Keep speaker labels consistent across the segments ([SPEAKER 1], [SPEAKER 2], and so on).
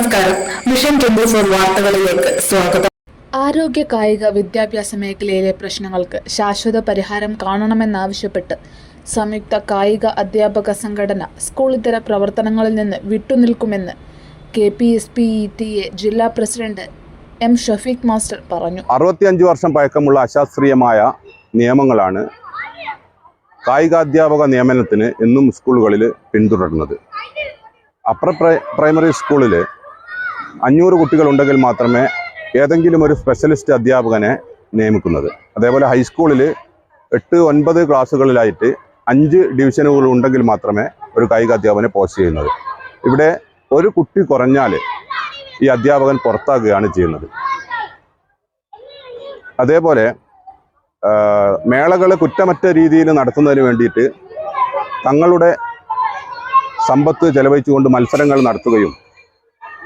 [SPEAKER 1] നമസ്കാരം. Mission twenty four വാർത്തകളിലേക്ക് സ്വാഗതം.
[SPEAKER 2] ആരോഗ്യ കായിക വിദ്യാഭ്യാസ മേഖലയിലെ പ്രശ്നങ്ങൾക്ക് ശാശ്വത പരിഹാരം കാണണമെന്നാവശ്യപ്പെട്ട് സംയുക്ത കായിക അധ്യാപക സംഘടന സ്കൂൾ ഇതര പ്രവർത്തനങ്ങളിൽ നിന്ന് വിട്ടുനിൽക്കുമെന്ന് K P S P E T A ജില്ലാ പ്രസിഡന്റ് എം ഷഫീഖ് മാസ്റ്റർ പറഞ്ഞു.
[SPEAKER 3] അറുപത്തിയഞ്ച് വർഷം പഴക്കമുള്ള അശാസ്ത്രീയമായ നിയമങ്ങളാണ് കായികാധ്യാപക നിയമനത്തിന് എന്നും സ്കൂളുകളിൽ പിന്തുടരുന്നത്. അപ്പർ പ്രൈ പ്രൈമറി സ്കൂളിൽ അഞ്ഞൂറ് കുട്ടികളുണ്ടെങ്കിൽ മാത്രമേ ഏതെങ്കിലും ഒരു സ്പെഷ്യലിസ്റ്റ് അധ്യാപകനെ നിയമിക്കുന്നത്. അതേപോലെ ഹൈസ്കൂളിൽ എട്ട് ഒൻപത് ക്ലാസ്സുകളിലായിട്ട് അഞ്ച് ഡിവിഷനുകൾ ഉണ്ടെങ്കിൽ മാത്രമേ ഒരു കായിക അധ്യാപകനെ പോസ്റ്റ് ചെയ്യുന്നത്. ഇവിടെ ഒരു കുട്ടി കുറഞ്ഞാൽ ഈ അധ്യാപകൻ പുറത്താക്കുകയാണ് ചെയ്യുന്നത്. അതേപോലെ മേളകൾ കുറ്റമറ്റ രീതിയിൽ നടത്തുന്നതിന് വേണ്ടിയിട്ട് തങ്ങളുടെ സമ്പത്ത് ചെലവഴിച്ചുകൊണ്ട് മത്സരങ്ങൾ നടത്തുകയും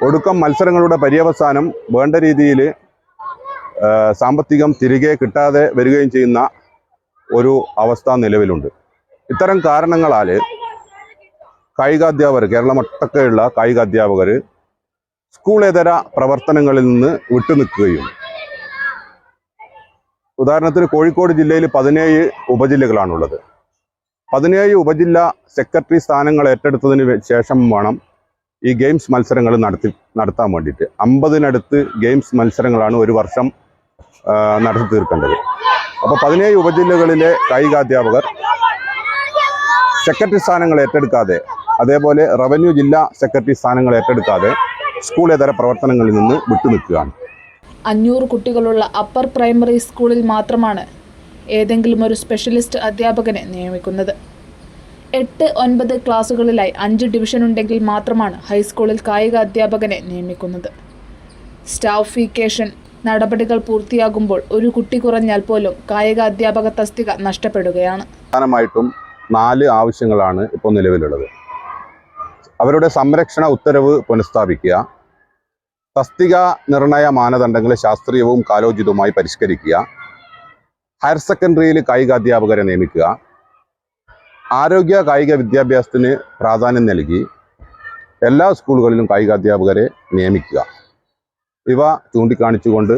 [SPEAKER 3] ഒടുക്കം മത്സരങ്ങളുടെ പര്യവസാനം വേണ്ട രീതിയിൽ സാമ്പത്തികം തിരികെ കിട്ടാതെ വരികയും ചെയ്യുന്ന ഒരു അവസ്ഥ നിലവിലുണ്ട്. ഇത്തരം കാരണങ്ങളാൽ കായികാധ്യാപകർ കേരളമൊട്ടൊക്കെയുള്ള കായികാധ്യാപകർ സ്കൂളേതര പ്രവർത്തനങ്ങളിൽ നിന്ന് വിട്ടുനിൽക്കുകയും. ഉദാഹരണത്തിന് കോഴിക്കോട് ജില്ലയിൽ പതിനേഴ് ഉപജില്ലകളാണുള്ളത്. പതിനേഴ് ഉപജില്ല സെക്രട്ടറി സ്ഥാനങ്ങൾ ഏറ്റെടുത്തതിന് ശേഷം വേണം ഈ ഗെയിംസ് മത്സരങ്ങൾ നടത്തി നടത്താൻ വേണ്ടിയിട്ട്. അമ്പതിനടുത്ത് ഗെയിംസ് മത്സരങ്ങളാണ് ഒരു വർഷം നടത്തി തീർക്കേണ്ടത്. അപ്പോൾ പതിനേഴ് ഉപജില്ലകളിലെ കായികാധ്യാപകർ സെക്രട്ടറി സ്ഥാനങ്ങൾ ഏറ്റെടുക്കാതെ അതേപോലെ റവന്യൂ ജില്ലാ സെക്രട്ടറി സ്ഥാനങ്ങൾ ഏറ്റെടുക്കാതെ സ്കൂളേതര പ്രവർത്തനങ്ങളിൽ നിന്ന് വിട്ടുനിൽക്കുകയാണ്.
[SPEAKER 2] അഞ്ഞൂറ് കുട്ടികളുള്ള അപ്പർ പ്രൈമറി സ്കൂളിൽ മാത്രമാണ് ഏതെങ്കിലും ഒരു സ്പെഷ്യലിസ്റ്റ് അധ്യാപകനെ നിയമിക്കുന്നത്. എട്ട് ഒൻപത് ക്ലാസ്സുകളിലായി അഞ്ച് ഡിവിഷൻ ഉണ്ടെങ്കിൽ മാത്രമാണ് ഹൈസ്കൂളിൽ കായിക അധ്യാപകനെ നിയമിക്കുന്നത്. സ്റ്റാഫിക്കേഷൻ നടപടികൾ പൂർത്തിയാകുമ്പോൾ ഒരു കുട്ടി കുറഞ്ഞാൽ പോലും കായിക അധ്യാപക തസ്തിക നഷ്ടപ്പെടുകയാണ്.
[SPEAKER 3] പ്രധാനമായിട്ടും നാല് ആവശ്യങ്ങളാണ് ഇപ്പോൾ നിലവിലുള്ളത്. അവരുടെ സംരക്ഷണ ഉത്തരവ് പുനഃസ്ഥാപിക്കുക തസ്തിക നിർണയ മാനദണ്ഡങ്ങൾ ശാസ്ത്രീയവും കാലോചിതവുമായി പരിഷ്കരിക്കുക ഹയർ സെക്കൻഡറിയിൽ കായികാധ്യാപകരെ നിയമിക്കുക ആരോഗ്യ കായിക വിദ്യാഭ്യാസത്തിന് പ്രാധാന്യം നൽകി എല്ലാ സ്കൂളുകളിലും കായികാധ്യാപകരെ നിയമിക്കുക. ഇവ ചൂണ്ടിക്കാണിച്ചുകൊണ്ട്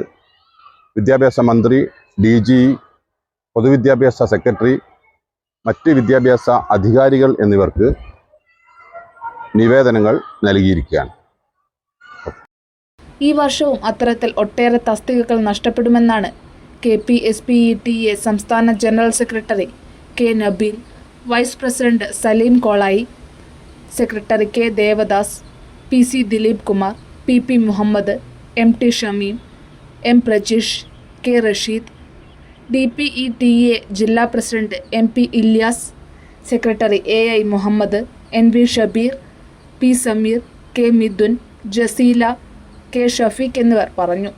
[SPEAKER 3] വിദ്യാഭ്യാസ മന്ത്രി ഡി ജി പൊതുവിദ്യാഭ്യാസ സെക്രട്ടറി മറ്റ് വിദ്യാഭ്യാസ അധികാരികൾ എന്നിവർക്ക് നിവേദനങ്ങൾ നൽകിയിരിക്കുകയാണ്.
[SPEAKER 2] ഈ വർഷവും അത്തരത്തിൽ ഒട്ടേറെ തസ്തികകൾ നഷ്ടപ്പെടുമെന്നാണ് K P S P E T A സംസ്ഥാന general secretary K Nabeel vice president Saleem Kolayi. Secretary K Devadas P C Dileep Kumar P P Muhammad M T Shameem M Prajeesh K Rasheed D P E T A ജില്ലാ president M P Ilyas secretary A I Muhammad N V Shabeer P Sameer K Mithun Jaseela K Shafeeq എന്നിവർ പറഞ്ഞു.